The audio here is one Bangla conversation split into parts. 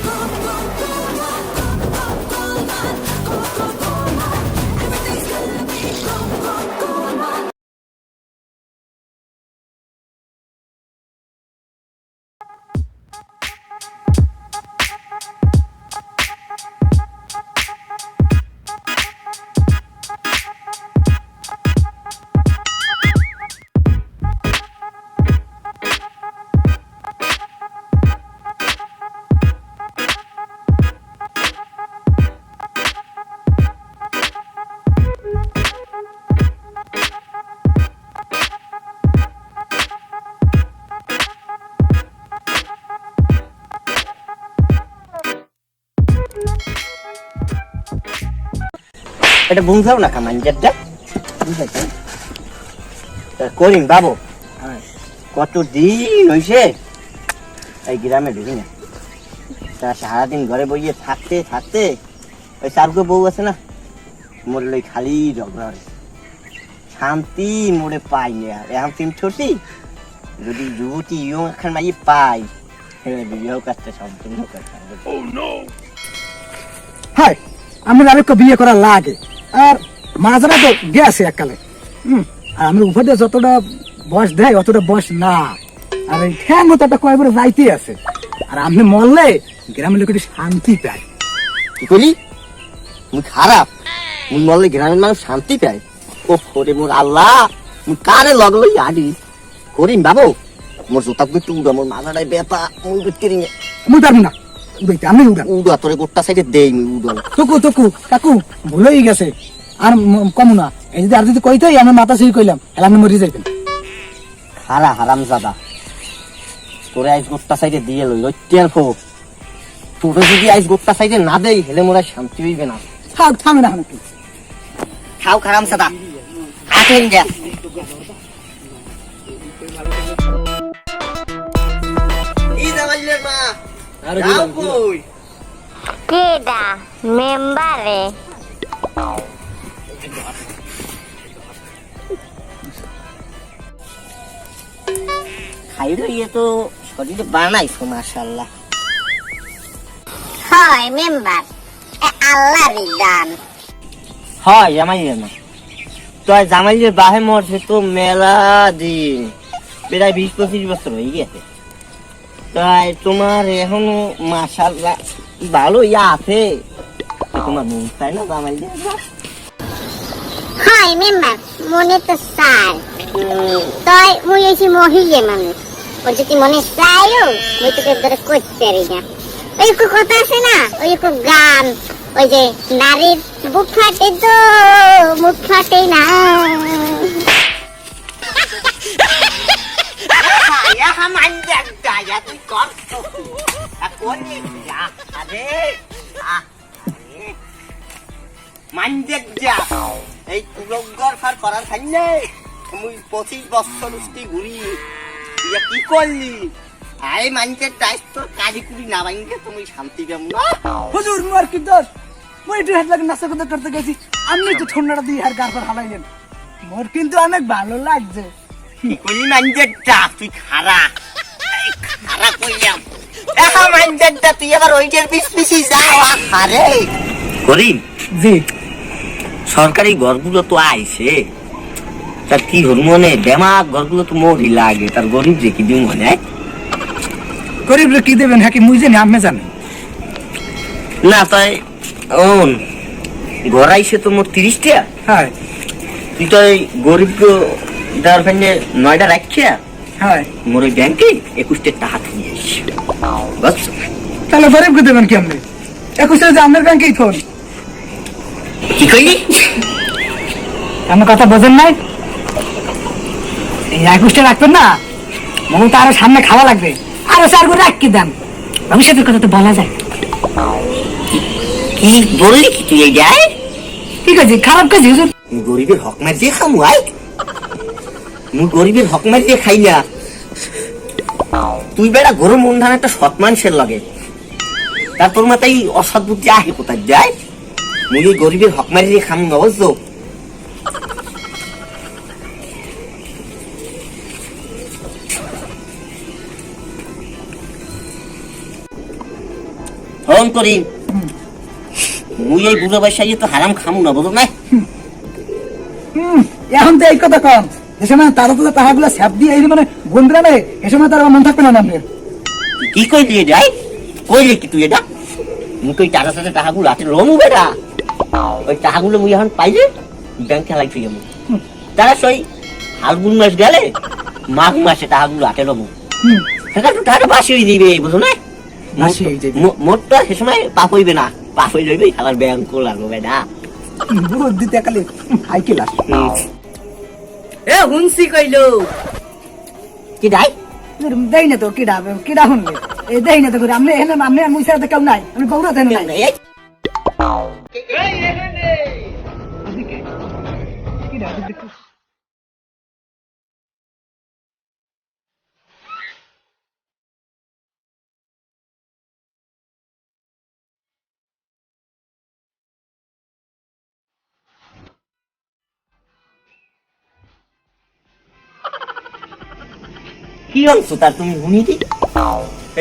Oh, এটা বুঝলাম না কামান যেটা বুঝাইছে করিম বাবু কত দিন হইছে এই গ্রামে ঢুকি না? তা সারাদিন ঘরে বইয়ে থাকতে থাকতে ওই চারগো বউ আছে না মোর লই খালি ঝগড়া রে শান্তি মোড়ে পাই না এখন তিন ছোটি যদি যুবতী ইয়ং এখন মাই পাই বিবাহ কাজটা সম্পূর্ণ করতে হাই আমার আরেকটা বিয়ে করা লাগে। আর মাঝরা তো গেছে এককালে। হুম আর আমার উপর যতটা বয়স দেয় অতটা বয়স না। আর এই ঠ্যাং তো একটা কয়েকবার যাইতে আছে। আর আপনি মরলে গ্রামের লোক একটু শান্তি পায়। কি করলি মুই খারাপ। মুই মরলে গ্রামের মানুষ শান্তি পায়। ও ওরে মোর আল্লাহ মুই কারে লগলো আডি করিম বাবু মোর জুতা একটু উড়া মোর মাথাটায় বেতা মুই বিক্রি মুই পারব না। উড়াইতে আমি উড়ান উড়া তোরে গোটা সাইডে দেই মুই উড়া। টুকু টুকু কাকু ভুল হয়ে গেছে। আর কমু না। এই যদি আর যদি কইতেই আমার মাথা সেই কইলাম। এলা আপনি মরে যাইতেন খারা হারাম জাদা তোরে আইস গোটা সাইডে দিয়ে লই লইতিয়ার খো তোরে যদি আইস গোটা সাইডে না দেই হেলে মোরা শান্তি হইবে না। থাক থাম না খাও খারাম সাদা আছেন যা। কেডা? মেম্বারে। খাইলো ইয়ে তো শরীরে বানাইছো মাশাল্লাহ হয় মেম্বার। আল্লাহর দান। হয় জামাইলের মা তো জামাইলের বাহে মরছে তো মেলা দিন। প্রায় বিশ পঁচিশ বছর হয়ে গেছে। তাই তোমার এখনও মাশাল্লাহ ভালো ইয়া আছে তোমার মন চাই না জামাইলের হয় মেম্বার, মনে তো চাই তই মুই এসে মহিলে মানুষ। ও যদি মনে তোকে ধরে করতে পারি না। ওই কথা আছে না, ওই একটু গান ওই যে নারীর বুক ফাটে তো, মুখ ফাটে না। এই তুলঙ্গর ফার করার পঁচিশ বছর ঘুরি কি করলি আই মানজের টাইস তো কাজি না ভাঙলে তুমি শান্তি পাবো না হুজুর মোর কি দোষ? মই একটু হেড লাগে কথা করতে গেছি। আপনি তো ঠান্ডাটা দিয়ে আর গার হালাইলেন মোর কিন্তু অনেক ভালো লাগছে। কি করলি মানজের যা তুই খারা খারা কইলাম দেখা মানজের যা তুই আবার ওইটার পিস পিছি যা আরে করিম জি। সরকারি ঘরগুলো তো আইছে। তার কি হর মনে? বেমাক ঘরগুলো তো মরি লাগে। তার গরিব যে কি দিন মনে? গরিব কি দেবেন? হ্যাঁ কি মুই জানি আপনি জানেন। না তাই ওন ঘর আইছে তো মোট তিরিশ টাকা হ্যাঁ। তুই তো গরিব নয়টা রাখিয়া হ্যাঁ। মোর ওই ব্যাংকে একুশটা টাকা এসছি বুঝছ? তাহলে গরিব কি দেবেন কি আপনি একুশ যে আপনার ব্যাংকেই থন কি কইলি? আমার কথা বোঝেন নাই? এই একুশটা রাখবেন না মনে তো আরও সামনে খাওয়া লাগবে। আরও চার করে রাখ কি দাম ভবিষ্যতের কথা তো বলা যায়। কি বললি কি তুই যায় ঠিক আছে খারাপ কাজ হুজুর? গরিবের হক মার দিয়ে খামু আই গরিবের হক মার দিয়ে খাই না। তুই বেড়া গরম মন্ধান একটা সৎ মানুষের লাগে। তার তোর মাথায় অসৎ বুদ্ধি আহে কোথায়? যায় মুই গরিবের হক মারি দিয়ে খামু না, বুঝছ? ফোন করি। মুই এই বুড়ো বয়সে তো হারাম খামু না, বুঝো না এখন তো এই কথা কম যে সময় তারা তো টাকাগুলো স্যাপ দিয়ে এই মানে বন্ধুরা নেই এ সময় তার মন থাকবে না আপনার কি কইলি এটা? এই? কইলি কি তুই এটা? মুই কই টাকা সাথে টাকাগুলো হাতে রমু বেটা? ওই টাকাগুলো মুই এখন পাইলে ব্যাংক খেলাই ফিরে যাব। তারা সই ফাল্গুন মাস গেলে মাঘ মাসে টাকাগুলো হাতে রমু। সেটা তো টাকা বাসি হয়ে দিবে বুঝো না? বাসি হয়ে যাবে। মো- মোটটা সে সময় পাপ হইবে না। পাপ হয়ে যাবে খেলার ব্যাংক লাগবে হুম, বুড়ো দিতে একালে হাই ক্লাস হুম। এ হুনসি কইলো। কি দাই দেই না তো কিডা কিডা শুনবে এই দেই না তো করে আমি এখানে আমি মুই সাথে কেউ নাই আমি বউরা দেন নাই। এই কি অংশ তুমি শুনি দি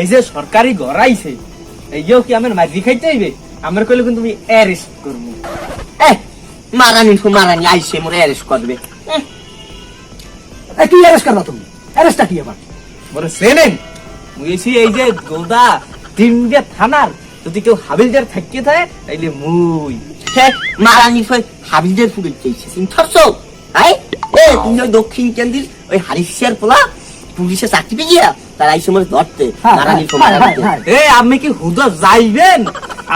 এই যে সরকারি ঘর আইছে কি আমার মাঝি খাইতে হইবে? আমার কইলে কিন্তু তুমি অ্যারেস্ট করব এ মারানি মারানি আইসে মোরে অ্যারেস্ট করবে। কি অ্যারেস্ট করবা তুমি? অ্যারেস্টটা কি আবার? বলে এই যে গোদা তিনটে থানার যদি কেউ হাবিলদার থাকিয়ে থাকে তাইলে মুই। মারানি ফু হাবিলদের আই? এ তুমি ওই দক্ষিণ কেন্দ্রের ওই হারিসিয়ার পোলা? পুলিশে চাকরি পেয়ে গিয়া তার আইসে মোরে ধরতে হ্যাঁ, হ্যাঁ, হ্যাঁ, এ আপনি কি হুদা যাইবেন?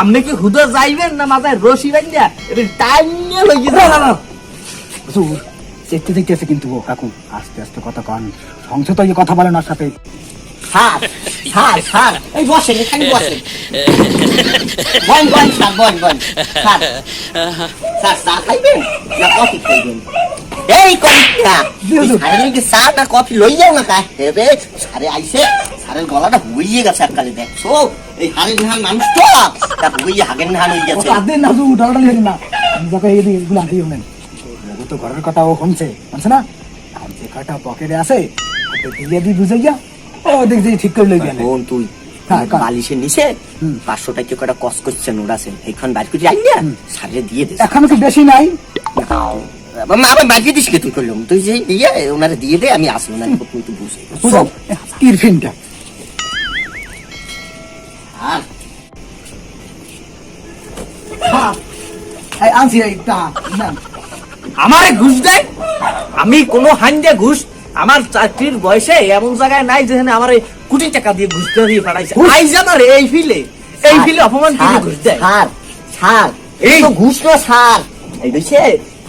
আপনি কি হুদা যাইবেন না মাথায় রশি বান্ধিয়া এটা টাইম নিয়ে লই না, না, না। দেখতে দেখতে আছে কিন্তু ও কাকু। আস্তে আস্তে কথা কন। সংসদ তো এই কথা বলেন ওর সাথে? Sir sir sir. এই বসেন এখানে বসেন। বন বন স্যার বন বন। স্যার স্যার চা খাইবেন? না কফি খাইবেন? এই কফিটা স্যারের নাকি চা না কফি লই যাও না কাজ রে স্যারে আইসে স্যারের গলাটা হইয়ে গেছে এককালে দেখছ এই হারের নাহান মানুষ তো তা হইয়ে হাগের নাহান হয়ে গেছে। তাদের না লিখেন না। যাকে এই দিকে এগুলো আনতেই হলেন ও তো ঘরের কথা ও শুনছে শুনছে না? এখন যে কটা পকেটে আছে ওকে দিয়ে দিই বুঝে গিয়া? ও দেখছি ঠিক করে লই গেলে বোন তুই হ্যাঁ, কার? বালিশের নিচে হুম। পাঁচশো টাকা কটা কস করছে নোট আছে। এইখান বাইর করে না সারে দিয়ে দে। এখন কি বেশি নাই। মা আবার দিস কে তুই করলাম তুই যে ওনারে দিয়ে দে আমি আসব না তুই তো বুঝে আর? আনছি আমারে ঘুষ দেয় আমি কোনো হাঞ্জে ঘুষ। আমার চাকরির বয়সে এমন জায়গায় নাই যেখানে আমার কোটি টাকা দিয়ে ঘুষ দিয়ে পাঠাইছে। ঘুষ? আই জানার এই ফিলে। এই ফিলে অপমান করে ঘুষ দেয়। স্যার স্যার এই ঘুষ না স্যার। এই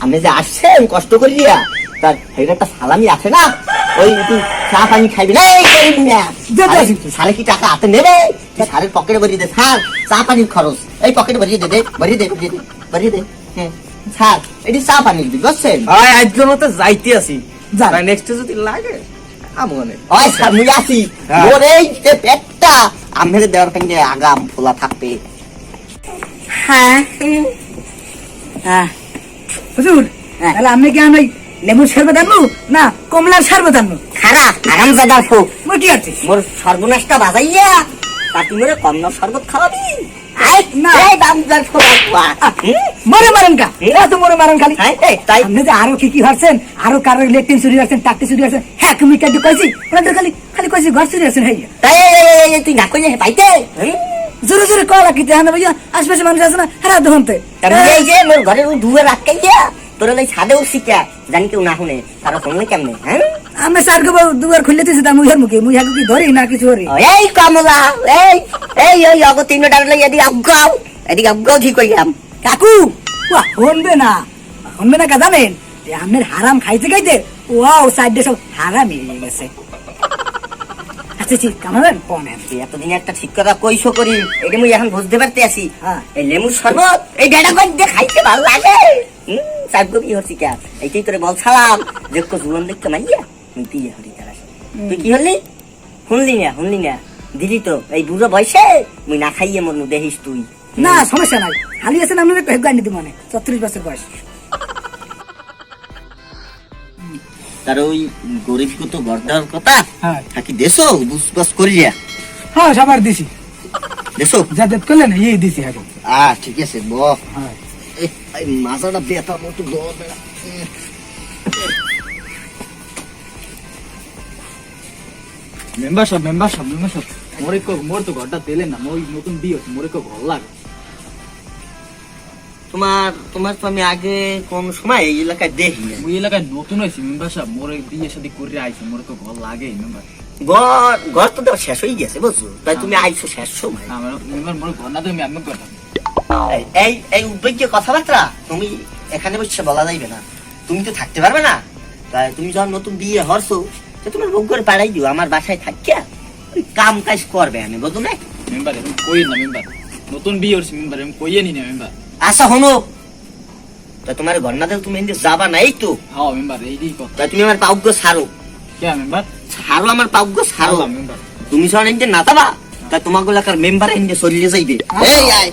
আপনি যে আসছেন কষ্ট করে দিয়া। তার একটা সালামি আছে না? ওই তুই চা পানি খাইবি না? সারে কি টাকা হাতে নেবে? সারের পকেটে ভরিয়ে দে স্যার চা পানির খরচ। এই পকেটে ভরিয়ে দে দে ভরিয়ে দে ভরিয়ে দে হ্যাঁ স্যার এটি চা পানির বিল বুঝছেন? আজকের মতো যাইতে আছি যান। নেক্সট যদি লাগে আসি। হ্যাঁ। আগাম খোলা থাকবে। হ্যাঁ। হ্যাঁ। হুজুর তাহলে আপনি কি আমি শরবত আনব? না কমলার শরবত আনব। খারা আরাম জাদা ফোক আছে? মোর সর্বনাশটা বাজাইয়া মোরে শরবত খাওয়াবি। আই না। এই দাম যার মরে মারেন কা? এরা তো মরে মারেন খালি। হ্যাঁ, এই, তাই। আপনি যে আরও কি কি হারছেন আরও কারও ইলেকট্রিক চুরি হারছেন টাকটি চুরি হারছেন হ্যাঁ তুমি কাজ কইছি? ওনাদের খালি খালি কইছি ঘর চুরি হারছেন হ্যাঁ তাই না কইলে পাইতে? জোরে জোরে কলা কি জানা ভাইয়া আশপাশে মানুষ আছে না হারা দহনতে তা মুই এই যে মোর ঘরের ধুয়ে রাখাইয়া তোর এই ছাদে উঠছি কে? জানি কেউ না শুনে তারা শুনলে কেমনে হ্যাঁ? আমি স্যার কে দুয়ার খুলে দিছি তা মুহের মুখে। মুই হাগু কি ধরি না কিছু ও, এই কমলা এই এই ওই অগ তিন ডাকলে এদিকে অজ্ঞাও এদিকে অজ্ঞাও ঠিক কইলাম কাকু ওয়া শুনবে না শুনবে না কা জানেন? যে আপনার হারাম খাইতে খাইতে ওয়াও সাইডে সব হারাম হয়ে গেছে। আচ্ছা ঠিক কামাবেন এতদিন একটা ঠিক কথা করি। এটা মুই এখন বুঝতে পারতে হ্যাঁ। এই লেমুর শরবত এই ডেটা দিয়ে খাইতে ভালো লাগে? কপি হচ্ছি কে এইটাই তোরে বলছিলাম দেখো জীবন দেখতে মাইয়া তুই হরি তারা তুই কি হলি? শুনলি না শুনলি না। দিলি তো এই বুড়ো বয়সে? মুই না খাইয়ে মন দেখিস তুই। না সমস্যা নাই। হালি আছেন আপনার একটু হেগ গাড়ি মনে। ছত্রিশ বছর বয়স। তার ওই গরিব গর্দার কথা? হ্যাঁ। থাকি দেশো বুঝবাস করিয়া? হ্যাঁ সবার দিছি। দেখছ যা দেখ করলেন এই দিছি এখন আহ ঠিক আছে ব। হ্যাঁ। মতো দর মেম্বার সাহেব মেম্বার সাহেব মেম্বার সাহেব মোরে তো ঘরটা দিলেন না মই নতুন বিয়ে হচ্ছে মোরে কো ঘর লাগে। তোমার তোমার তো আমি আগে কোন সময় এই এলাকায় দেখি ওই এলাকায় নতুন হয়েছি মেম্বার সাহেব। মোরে বিয়ে শাদি করে আইছে মোরে কো ঘর লাগে মেম্বার ঘর ঘর তো দেওয়া শেষ হয়ে গেছে বুঝছ? তাই তুমি আইছো শেষ সময়। আমার মেম্বার মোরে ঘর না তো আমি আমি করতাম। এই- এই উদ্বেগ্য কথাবার্তা তুমি এখানে বসে বলা যাইবে না। তুমি তো থাকতে পারবে না। তাই তুমি যখন নতুন বিয়ে হরছো তো তোমার বউ করে পাড়াই দিও আমার বাসায় থাকিয়া। কাম কাজ করবে আমি বুঝো না মেম্বার কই না মেম্বার নতুন বিয়ে হচ্ছে মেম্বার এরকম কইয়ে নি না মেম্বার আচ্ছা হনো তা তোমার ঘর না তুমি যাবা নাই তো? হ্যাঁ মেম্বার এইটাই কথা। তুমি আমার পাউগ্য ছাড়ো। কে মেম্বার? ছাড়ো আমার পাউগ্য ছাড়ো। হারলাম মেম্বার। তুমি যখন এদিকে না যাবা তা তোমার এলাকার মেম্বার এদিকে চলিয়ে যাইবে? এই আয়।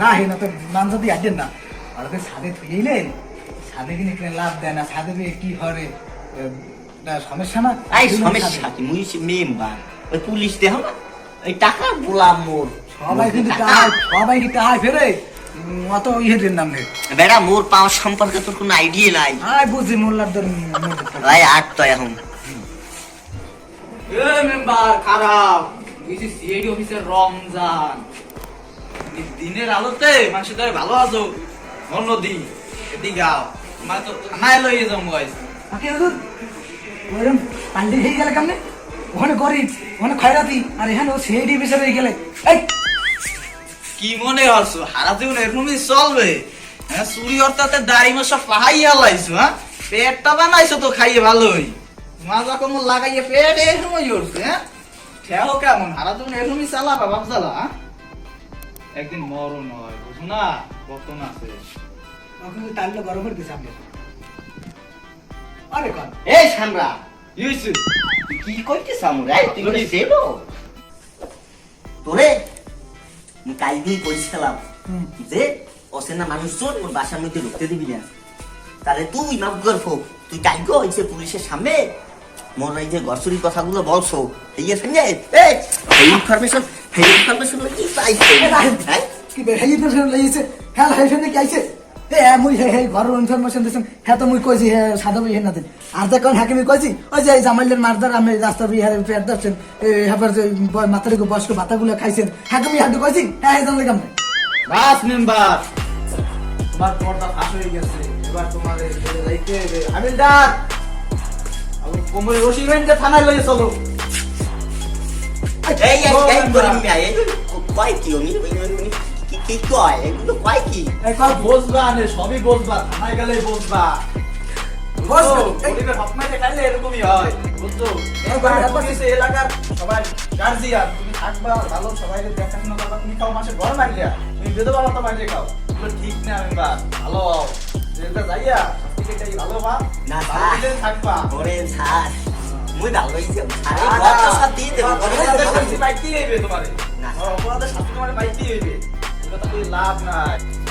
রাহে না তো মান যদি না আর থুইলে ছাদে কিনে কিনে লাভ দেয় না গিয়ে কি হরে না সমস্যা না? এই সমস্যা কি? মুই মেম্বার। ওই পুলিশ দেহ না? ওই টাকা গোলাম মোর। সবাই কিন্তু টাহাই সবাই কি টাহাই ফেরে? অত ইহেদের নাম নেই বেড়া মোর পাওয়ার সম্পর্কে তোর কোনো আইডিয়া নাই। আয় বুঝি মোল্লার দর ভাই আট তো এখন। এ মেম্বার খারাপ। বুঝছি সিআইডি অফিসার রমজান। দিনের আলোতে মানুষের ধরে ভালো আছো? অন্যদিন এদিকে গাও তোমার তো থানায় লইয়ে যাব গাইস তাকে হুজুর ওরম পাল্টি হয়ে গেলে কেমনে? ওখানে গরিব ওখানে খয়রাতি আর এখানে ও সিআইডি বিষয়ে গেলে। এই! কি মনে হচ্ছ হারা জীবন এরকমই চলবে? হ্যাঁ চুরি অর্থাৎ দাড়ি মশা পাহাইয়া লাইছো হ্যাঁ? পেটটা বানাইছো তো খাইয়ে ভালোই। মাজা কোনো লাগাইয়ে পেট এরকমই উঠছে হ্যাঁ? ঠেও কেমন হারা জীবন এরকমই চালাবা বাপ চালা হ্যাঁ? একদিন মরণ হয় বুঝো না? কত না আছে ওখানে টাইমটা গরম দিছে আপনি। আরে কন। এই সামরা ইউসু কি করছিস আমরা? তুই করে দেবো? তোরে আমি কাল দিয়ে বলছিলাম যে অচেনা মানুষজন ওর বাসার মধ্যে ঢুকতে দিবি না। তাহলে তুই মাফ গর্ভ তুই কালকে যে পুলিশের সামনে। মোর এই যে গরসুরির কথাগুলো বলছো এই যে না? এই ইনফরমেশন এই ইনফরমেশন কি পাইছে। কি ইনফরমেশন লইছে হ্যাঁ হেই ফেনে কি আইছে হ্যাঁ মুই হে হে ঘর ইনফরমেশন দিছেন। হ্যাঁ তো মুই কইছি হ্যাঁ সাদা বই না দিন আর দেখুন হ্যাঁ আমি কইছি ওই যে জামাইলের মারদার আমি রাস্তা বিহার পেট দছেন এই যে মাতারি গো বয়স্ক ভাতাগুলো খাইছেন হ্যাঁ আমি হাঁটু কইছি হ্যাঁ হ্যাঁ জানলে কেমন বাস মেম্বার তোমার পর্দা ফাঁস হয়ে গেছে এবার তোমার যাইতে হবে। হাবিলদার আমার কোমরে রশি বেঁধে থানায় লইয়ে চলো। এই এই এই কয় কি উনি উনি কি কয়? এগুলো কয় কি? একবার বসবা নে সবই বসবা থানায় গেলে বসবা। এরকমই হয় বুঝছ? পুলিশে এলাকার সবাই গার্জিয়ান তুমি থাকবা ভালো সবাই দেখাশোনা করবা তুমি খাও মাসে ঘর মারিয়া তুমি বেদবা মতো মারিয়ে খাও। ঠিক না মেম্বার ভালো যেটা যাইয়া ভালো বা না, থাকবা। ওরে ছাড় মুই ভালো হইছে আরে অপরাধের শাস্তি পাইতেই হইবে তোমারে। না। অপরাধের শাস্তি তোমারে পাইতেই হইবে।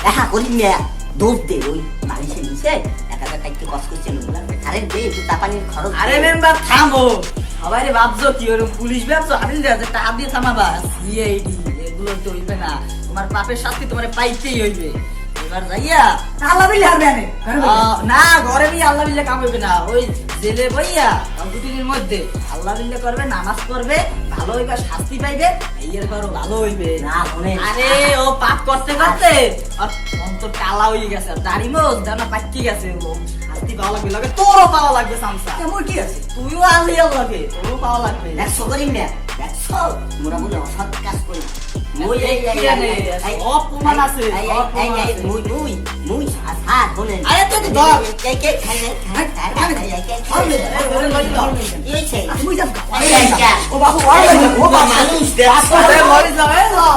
দেখা করি দোষ দে ওই মানুষের নিচে এক হাজার টাইকে কষ্ট করছে আরে দে, একটু তাপানির খরচ আরে মেম্বার, থামো। সবাই ভাবছ কি ওরকম পুলিশ ভাবছ? দেওয়া যে টাকা দিয়ে থামাবা। সিআইডি, এগুলো হইবে না। তোমার পাপের শাস্তি তোমার পাইতেই হইবে। এবার যাইয়া আল্লাহ বিল্লাহ হারবে আমি না ঘরে বিয়ে আল্লাহ বিল্লাহ কাম হইবে না। ওই জেলে বইয়া দুদিনের মধ্যে আল্লাহ বিল্লাহ করবে নামাজ পড়বে ভালো হইবে শাস্তি পাইবে এর পরও ভালো হইবে। না শুনে। আরে ও পাপ করতে করতে অন্তর কালা হয়ে গেছে আর দাড়ি মোজ দানা পাকি গেছে ও। শাস্তি পাওয়া লাগবে লাগে তোরও পাওয়া লাগবে সামসা কেমন কি আছে তুইও আলি লাগে তোরও পাওয়া লাগবে একশো করি মিয়া একশো মোরা বলে অসৎ কাজ করি মুই এই এই অপমান আছে, এই। মুই মুই মুই সাত শোনেন আরে তো ধর। এই কে খাই খাই খাই খাই খাই আরে, আরে, ওরে লই ধর। কি মুই যাব এই ও বাবু আর ও মানুষ দেখ আরে লই যাও, এই লও।